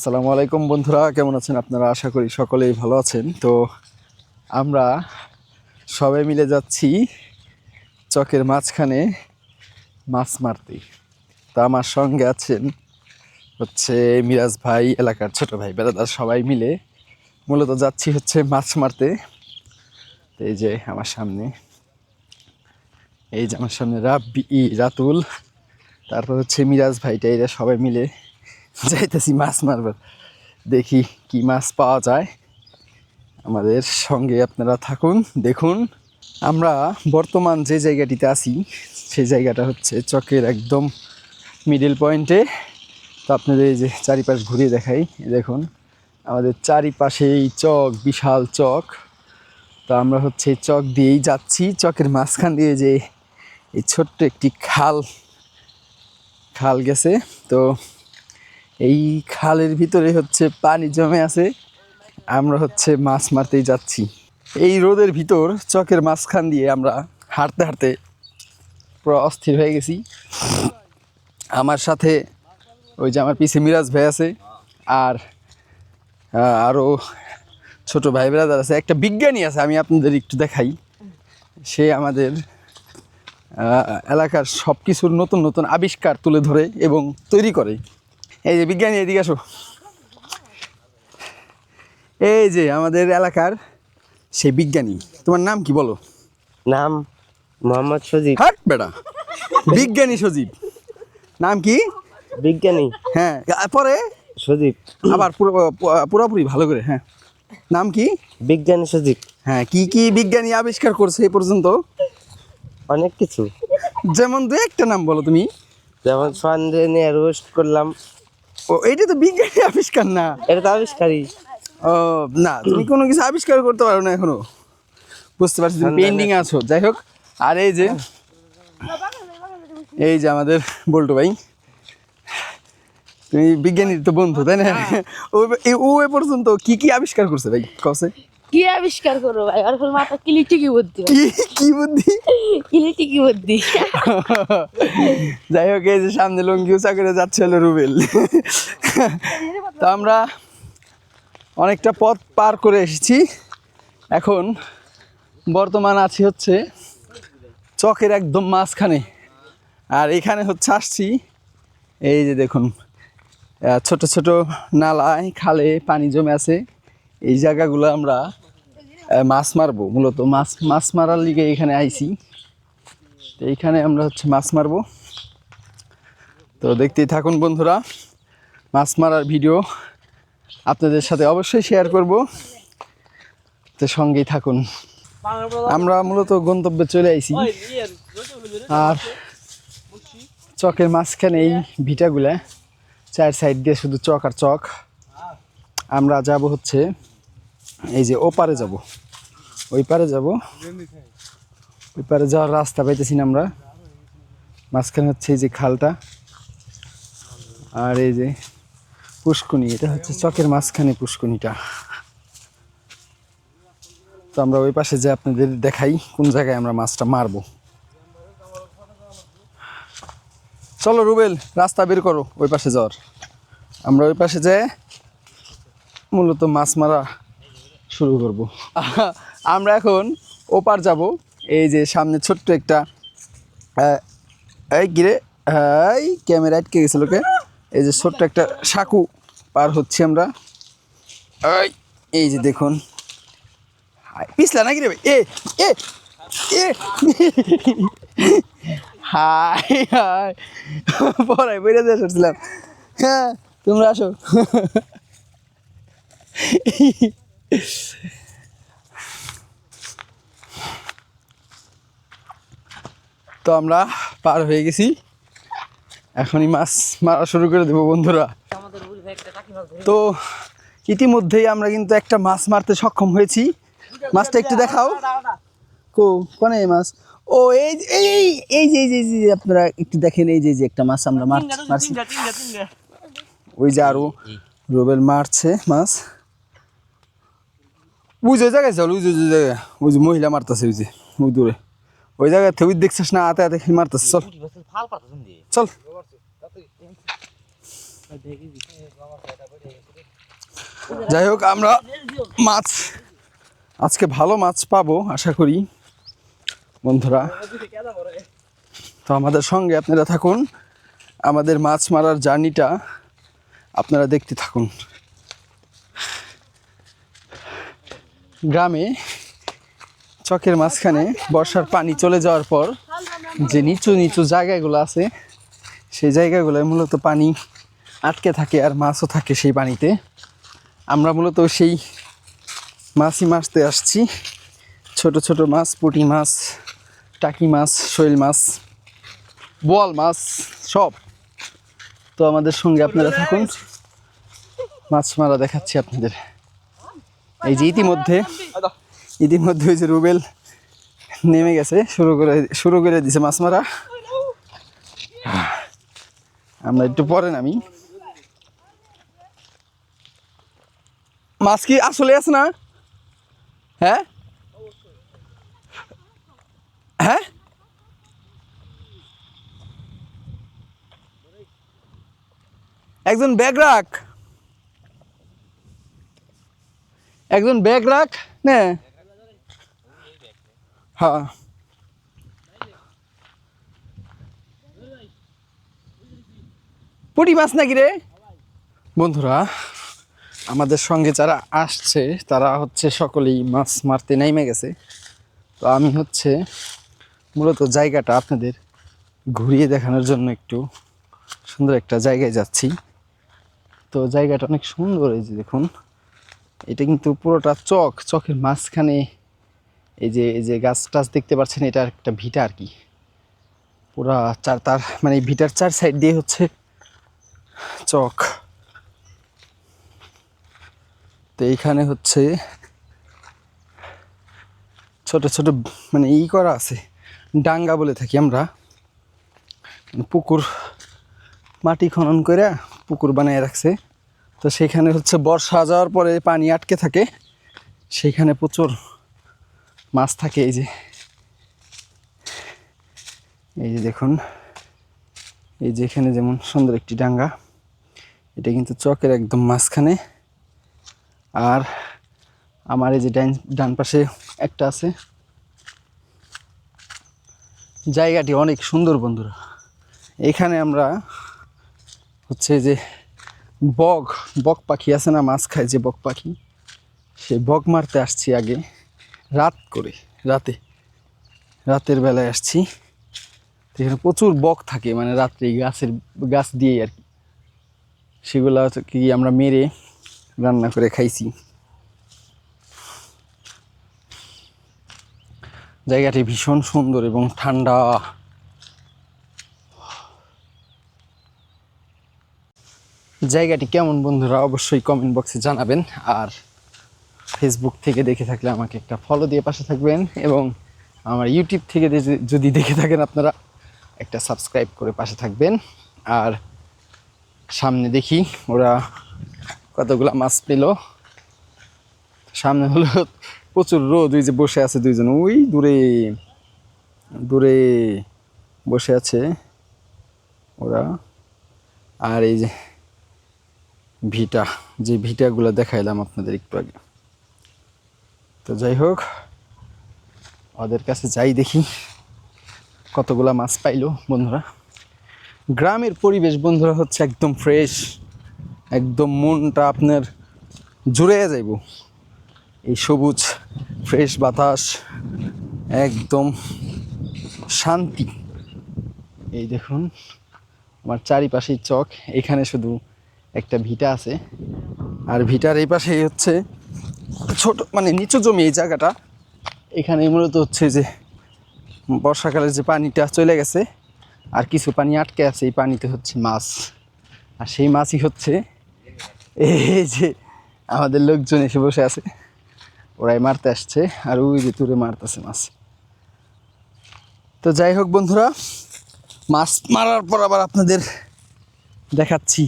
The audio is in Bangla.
আসসালামু আলাইকুম বন্ধুরা, কেমন আছেন আপনারা? আশা করি সকলেই ভালো আছেন। তো আমরা সবাই মিলে যাচ্ছি চকের মাঝখানে মাছ মারতে। তো আমার সঙ্গে আছেন হচ্ছে মিরাজ ভাই, এলাকার ছোট ভাই বেড়াদার সবাই মিলে। মূলত যাচ্ছি হচ্ছে মাছ মারতে। তো এই যে আমার সামনে, এই যে আমার সামনে রাব্বি রাতুল, তারপর হচ্ছে মিরাজ ভাইটা, এরা সবাই মিলে যাইতেছি মাছ মারবার। দেখি কি মাছ পাওয়া যায়। আমাদের সঙ্গে আপনারা থাকুন, দেখুন। আমরা বর্তমান যে জায়গাটিতে আছি, সেই জায়গাটা হচ্ছে চকের একদম মিডিল পয়েন্টে তো আপনাদের এই যে চারিপাশ ঘুরিয়ে দেখাই দেখুন। আমাদের চারিপাশেই চক, বিশাল চক। তো আমরা হচ্ছে চক দিয়েই যাচ্ছি। চকের মাঝখান দিয়ে যে এই ছোট্ট একটি খাল খাল গেছে। তো এই খালের ভিতরে হচ্ছে পানি জমে আছে। আমরা হচ্ছে মাছ মারতেই যাচ্ছি। এই রোদের ভিতর চকের মাঝখান দিয়ে আমরা হাঁটতে হাঁটতে পুরো অস্থির হয়ে গেছি। আমার সাথে ওই যে আমার পিছে মিরাজ ভাই আছে আর আরও ছোট ভাই ব্রাদার আছে। একটা বিজ্ঞানী আছে, আমি আপনাদের একটু দেখাই। সে আমাদের এলাকার সব কিছুর নতুন নতুন আবিষ্কার তুলে ধরে এবং তৈরি করে। এই যে বিজ্ঞানী এদিকে আসো। এই যে আমাদের এলাকার সেই বিজ্ঞানী তোমার নাম কি বলো? নাম মোহাম্মদ সজীব। হাট বেটা বিজ্ঞানী সজীব। নাম কি? বিজ্ঞানী। হ্যাঁ পরে? সজীব। আবার পুরো পুরোপুরি ভালো করে হ্যাঁ। নাম কি? বিজ্ঞানী সজীব। হ্যাঁ কি কি বিজ্ঞানী আবিষ্কার করছে এই পর্যন্ত? অনেক কিছু। যেমন দু একটা নাম বলো তুমি। যেমন সন্দেহ নিয়ে রোস্ট করলাম। ও এটা তো বিজ্ঞানী আবিষ্কার না। এটা তো আবিষ্কারী ও না তুমি কোনো কিছু আবিষ্কার করতে পারো না এখনও। বুঝতে পারছি তুমি পেন্ডিং আছো। যাই হোক আর এই যে এই যে আমাদের বল্টু ভাই তুমি বিজ্ঞানীর তো বন্ধু তাই না? ও এ- ও এ পর্যন্ত কি কি আবিষ্কার করছে ভাই? কসে। কি আবিষ্কার করব ভাই? আর ফুল মাথা কিলিটি কি বুদ্ধি? কি কি বুদ্ধি? কিলিটি কি বুদ্ধি? যাই হোক এই যে সামনে লঙ্গি উঁচা করে যাচ্ছে হলো রুবেল। তো আমরা অনেকটা পথ পার করে এসেছি। এখন বর্তমান আছি হচ্ছে চকের একদম মাঝখানে। আর এখানে হচ্ছে আসছি এই যে দেখুন ছোট ছোট নালায় খালে পানি জমে আছে। এই জায়গাগুলো আমরা মাছ মারবো, মূলত মাছ মাছ মারার লিগে এখানে আইছি। তো এইখানে আমরা হচ্ছে মাছ মারবো। তো দেখতেই থাকুন বন্ধুরা, মাছ মারার ভিডিও আপনাদের সাথে অবশ্যই শেয়ার করব। তো সঙ্গেই থাকুন। আমরা মূলত গন্তব্যে চলে আইছি। আর চকের মাঝখানে এই ভিটাগুলা, চার সাইড দিয়ে শুধু চক আর চক। আমরা যাব হচ্ছে এই যে ওপারে যাব। ওই পারে যাব। ওই পারে যাওয়ার রাস্তা পাইতেছি না আমরা। মাঝখানে হচ্ছে এই যে খালটা। আর এই যে পুষ্কুনি এটা হচ্ছে চকের মাঝখানে পুষ্কুনিটা তো আমরা ওই পাশে যে আপনাদের দেখাই কোন জায়গায় আমরা মাছটা মারবো। চলো রুবেল, রাস্তা বের করো ওই পাশে যাওয়ার। আমরা ওই পাশে যেয়ে মূলত মাছ মারা শুরু করব। আমরা এখন ওপার যাব। এই যে সামনে ছোট্ট একটা এই গিরে, এই ক্যামেরা আটকে গেছে লোকে। এই যে ছোট্ট একটা সাঁকু পার হচ্ছি আমরা। এই যে দেখুন। পিছলা নাকি রে ভাই? এ এ হাই হাই পড়াই বেড়ে দিয়ে হ্যাঁ তোমরা আসো। তো আমরা পার হয়ে গেছি। এখনই মাছ মারা শুরু করে দেবো বন্ধুরা। তো ইতিমধ্যেই আমরা কিন্তু একটা মাছ মারতে সক্ষম হয়েছি। মাছটা একটু দেখাও। কো কোনে মাছ? ও এই যে- এই এই যে এই যে- আপনারা একটু দেখেন এই যে যে একটা মাছ আমরা মার মারছি। ওই যে আরও রোবেল মারছে মাছ। ওই জায়গায় চল ওই জায়গায়, ওই যে মহিলা মারতেছে, ওই যে ওই দূরে। ওই জায়গায় থেকে দেখছিস না, আতে আতে মারতেছে, চল। চল। যাই হোক, আমরা মাছ, আজকে ভালো মাছ পাবো, আশা করি। বন্ধুরা, তো আমাদের সঙ্গে আপনারা থাকুন। আমাদের মাছ মারার জার্নিটা আপনারা দেখতে থাকুন। গ্রামে চকের মাঝখানে বর্ষার পানি চলে যাওয়ার পর যে নিচু নিচু জায়গাগুলো আছে, সেই জায়গাগুলোয় মূলত পানি আটকে থাকে আর মাছও থাকে সেই পানিতে। আমরা মূলত সেই মাছই মারতে আসছি। ছোট ছোট মাছ, পুঁটি মাছ, টাকি মাছ, শৈল মাছ, বোয়াল মাছ, সব। তো আমাদের সঙ্গে আপনারা থাকুন। মাছ মারা দেখাচ্ছি আপনাদের। এই যে ইতিমধ্যে ইতিমধ্যে ওই যে রুবেল নেমে গেছে, শুরু করে শুরু করে দিছে মাছ মারা। আমরা একটু পরে নামি। মাছ কি আসলে আছে না? হ্যাঁ? হ্যাঁ? একজন ব্যাগ রাখ। একজন ব্যাগ রাখ। নে। হ্যাঁ। পুটি মাছ নাকি রে? বন্ধুরা আমাদের সঙ্গে যারা আসছে তারা হচ্ছে সকলেই মাছ মারতে নেমে গেছে। তো আমি হচ্ছে মূলত জায়গাটা আপনাদের ঘুরিয়ে দেখানোর জন্য একটু সুন্দর একটা জায়গায় যাচ্ছি। তো জায়গাটা অনেক সুন্দর এই যে দেখুন। এটা কিন্তু পুরোটা চক, চকের মাঝখানে এই যে এই যে গাছ টাছ দেখতে পাচ্ছেন, এটা একটা ভিটা আর কি। পুরা চার, তার মানে ভিটার চার সাইড দিয়ে হচ্ছে চক। তো এইখানে হচ্ছে ছোট ছোট মানে ই করা আছে, ডাঙ্গা বলে থাকি আমরা। পুকুর মাটি খনন করে পুকুর বানিয়ে রাখছে। তো সেখানে হচ্ছে বর্ষা যাওয়ার পরে পানি আটকে থাকে। সেইখানে প্রচুর মাছ থাকে এই যে। এই যে দেখুন, এই যে এখানে যেমন সুন্দর একটি ডাঙ্গা, এটা কিন্তু চকের একদম মাঝখানে। আর আমার এই যে ডান ডান পাশে একটা আছে। জায়গাটি অনেক সুন্দর বন্ধুরা। এখানে আমরা হচ্ছে যে বগ বক পাখি আছে না মাছ খায় যে বক পাখি? সে বক মারতে আসছি আগে, রাত করে, রাতে। রাতের বেলায় আসছি। এখানে প্রচুর বক থাকে মানে রাত্রে গাছের, গাছ দিয়েই আর কি। সেগুলো কি আমরা মেরে রান্না করে খাইছি। জায়গাটি ভীষণ সুন্দর এবং ঠান্ডা। জায়গাটি কেমন বন্ধুরা অবশ্যই কমেন্ট বক্সে জানাবেন। আর ফেসবুক থেকে দেখে থাকলে আমাকে একটা ফলো দিয়ে পাশে থাকবেন এবং আমার ইউটিউব থেকে যদি দেখে থাকেন আপনারা, একটা সাবস্ক্রাইব করে পাশে থাকবেন। আর সামনে দেখি, ওরা কতগুলা মাছ পেল। সামনে হলো প্রচুর রোদ, ওই যে বসে আছে দুইজন। ওই দূরে দূরে বসে আছে ওরা। আর এই যে ভিটা, যে ভিটাগুলো দেখাইলাম আপনাদের একটু আগে। তো যাই হোক, ওদের কাছে যাই দেখি কতগুলা মাছ পাইলো বন্ধুরা। গ্রামের পরিবেশ বন্ধুরা হচ্ছে একদম ফ্রেশ একদম মনটা আপনার জুড়ে যাইব। এই সবুজ ফ্রেশ বাতাস, একদম শান্তি। এই দেখুন, আমার চারিপাশেই চক, এখানে শুধু একটা ভিটা আছে। আর ভিটার এই পাশে হচ্ছে ছোট মানে নিচু জমি এই জায়গাটা। এখানে মূলত হচ্ছে যে বর্ষাকালে যে পানিটা চলে গেছে, আর কিছু পানি আটকে আছে, এই পানিতে হচ্ছে মাছ। আর সেই মাছই হচ্ছে এই যে আমাদের লোকজন এসে বসে আছে। ওরাই মারতে আসছে, আর ওই যে তুলে মারতেছে মাছ। তো যাই হোক বন্ধুরা, মাছ মারার পর আবার আপনাদের দেখাচ্ছি।